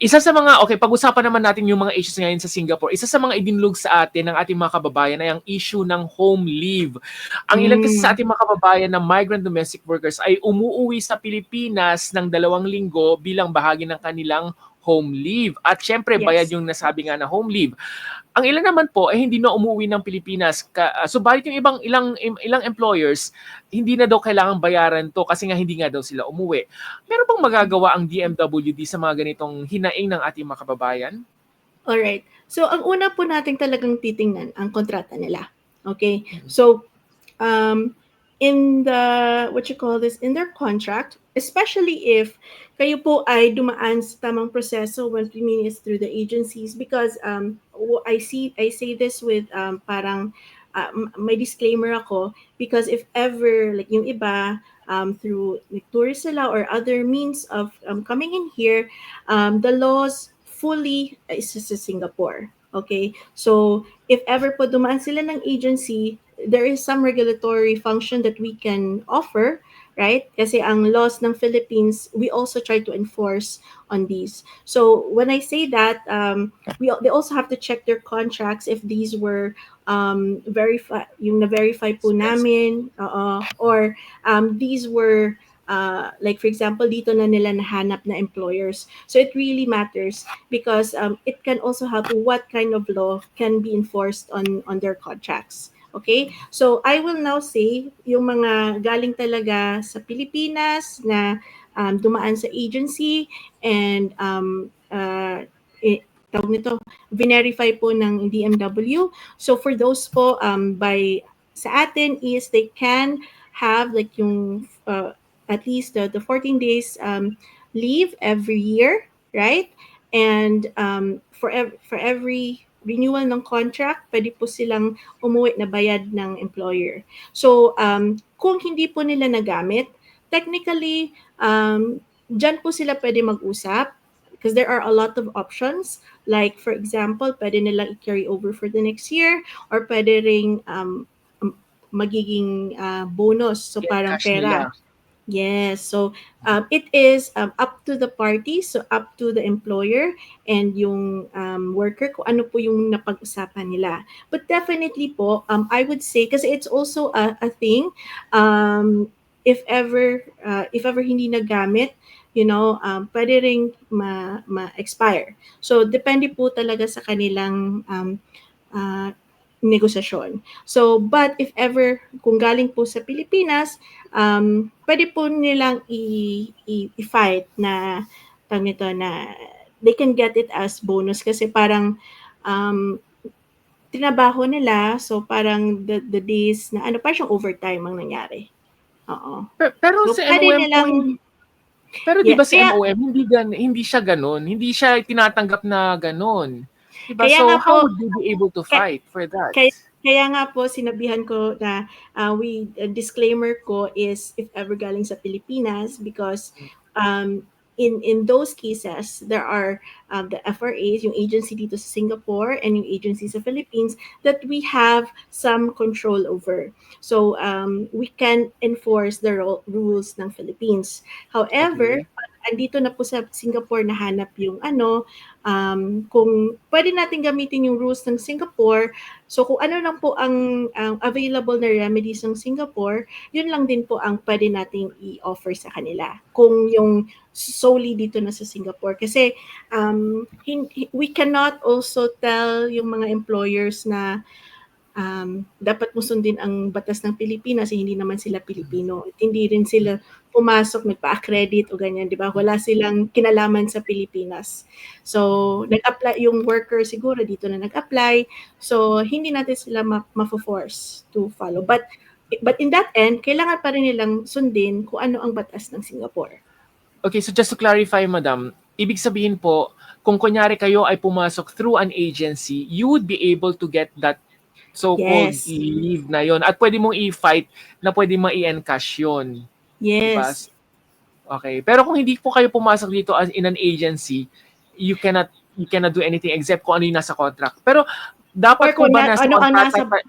Isa sa mga, okay, pag-usapan naman natin yung mga issues ngayon sa Singapore. Isa sa mga idinulog sa atin ng ating mga kababayan ay ang issue ng home leave. Ang ilan kasi Mm. sa ating mga kababayan na migrant domestic workers ay umuuwi sa Pilipinas ng dalawang linggo bilang bahagi ng kanilang home leave. At syempre, Yes. bayad yung nasabi nga na home leave. Ang ilan naman po ay hindi na umuwi ng Pilipinas. Ka, uh, subalit yung ibang ilang ilang employers, hindi na daw kailangang bayaran to kasi nga hindi nga daw sila umuwi. Meron bang magagawa ang DMWD sa mga ganitong hinaing ng ating mga kababayan? Alright. So, ang una po natin talagang titingnan ang kontrata nila. Okay? So, um, in the, what you call this, in their contract, especially if kayo po ay dumaan sa tamang proseso when is through the agencies because um, I see, I say this with um, parang uh, may disclaimer ako because if ever, like yung iba, um, through like, tourist or other means of um, coming in here, um, the laws fully is sa Singapore. Okay? So, if ever po dumaan sila ng agency, there is some regulatory function that we can offer, right? Kasi ang laws ng Philippines, we also try to enforce on these. So, when I say that, um, we they also have to check their contracts if these were um, verify yung na-verify po Yes. namin, oo, or um, these were uh, like for example, dito na nila nahanap na employers. So it really matters because um, it can also help what kind of law can be enforced on on their contracts. Okay? So I will now say yung mga galing talaga sa Pilipinas na um, dumaan sa agency and um, uh, eh, tawag nito, verify po ng DMW. So for those po um, by sa atin is they can have like yung uh, at least the, the 14 days um, leave every year, right? And um, for ev- for every renewal ng contract, pwede po silang umuwi na bayad ng employer. So, um, kung hindi po nila nagamit, technically, um, dyan po sila pwede mag-usap because there are a lot of options. Like, for example, pwede nilang i-carry over for the next year or pwede ring um, magiging uh, bonus. So, Get parang pera. nila. Yes. So um, it is um, up to the party, so up to the employer and yung um, worker kung ano po yung napag-usapan nila. But definitely po, um, I would say, kasi it's also a, a thing, um, if ever, uh, if ever hindi nagamit, you know, um, pwede ring ma- ma-expire. So, depende po talaga sa kanilang um, uh, negosasyon. So, but if ever, kung galing po sa Pilipinas, um, pwede po nilang i- i- i-fight na, tawag nito, na they can get it as bonus kasi parang um, tinabaho nila, so parang the, the days na, ano, parang siyang overtime ang nangyari. Oo. Pe- Pero So, sa MOM po, nilang, hindi- pero di ba sa kaya- MOM, hindi, gan, hindi siya ganun. Hindi siya tinatanggap na ganun. Diba? Kaya So, nga how po- would you be able to Kaya- fight for that? kaya- Kaya nga po sinabihan ko na uh, we uh, disclaimer ko is if ever galing sa Pilipinas because um, in in those cases there are um, the FRAs yung agency dito sa Singapore and yung agency sa Philippines that we have some control over. So um, we can enforce the ro- rules ng Philippines. However, Okay. Andito na po sa Singapore nahanap yung ano um, kung pwede natin gamitin yung rules ng Singapore So kung ano lang po ang, ang available na remedies ng Singapore, yun lang din po ang pwede nating i-offer sa kanila. Kung yung solely dito na sa Singapore. Kasi um, we cannot also tell yung mga employers na um, dapat mo sundin ang batas ng Pilipinas, eh, hindi naman sila Pilipino. At hindi rin sila pumasok, nagpa-accredit o ganyan, di ba? Wala silang kinalaman sa Pilipinas. So, nag-apply, yung worker siguro dito na nag-apply, So, hindi natin sila ma- ma-force to follow. But but in that end, kailangan pa rin nilang sundin kung ano ang batas ng Singapore. Okay, so just to clarify, madam, ibig sabihin po, kung kunyari kayo ay pumasok through an agency, you would be able to get that so-called Yes. leave na yon at pwede mong i-fight na pwede ma i-encash yun. Diba? Yes. Okay. Pero kung hindi po kayo pumasok dito as in an agency, you cannot you cannot do anything except kung ano yung nasa contract. Pero dapat po ba na- nasa ano contract nasa- pa-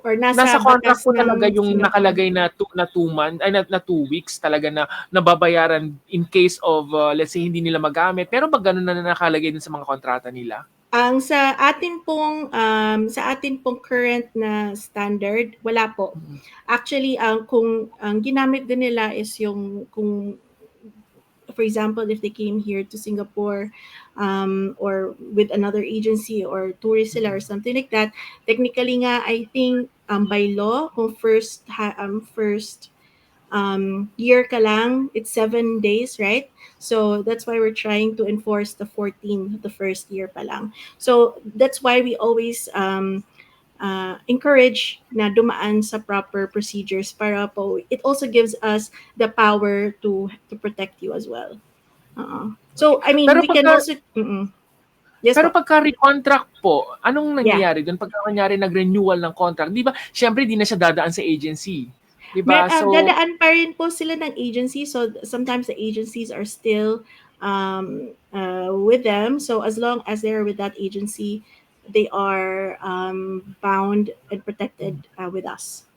or nasa, Nasa contract batas po ng talaga yung nakalagay na two, na two month, ay na, na two weeks talaga na nababayaran in case of uh, let's say hindi nila magamit. Pero ba ganun na nakalagay din sa mga kontrata nila? Ang sa atin pong um, sa atin pong current na standard, wala po. Actually, ang kung ang ginamit din nila is yung kung for example, if they came here to Singapore um, or with another agency or tourist sila or something like that, technically nga, I think um, by law, kung first ha, um, first um, year ka lang, it's seven days, right? So that's why we're trying to enforce the 14, the first year pa lang. So that's why we always um, uh, encourage na dumaan sa proper procedures para po it also gives us the power to to protect you as well. Uh, so I mean Pero we can also mm-mm. Yes Pero po. pagka recontract po, anong nangyayari doon? Pagka kanyari nag-renewal ng contract, di ba? Siyempre, di na siya dadaan sa agency. Di ba? Mer- ah, So, dadaan pa rin po sila ng agency. So sometimes the agencies are still um, uh, with them. So as long as they're with that agency they are um, bound and protected uh, with us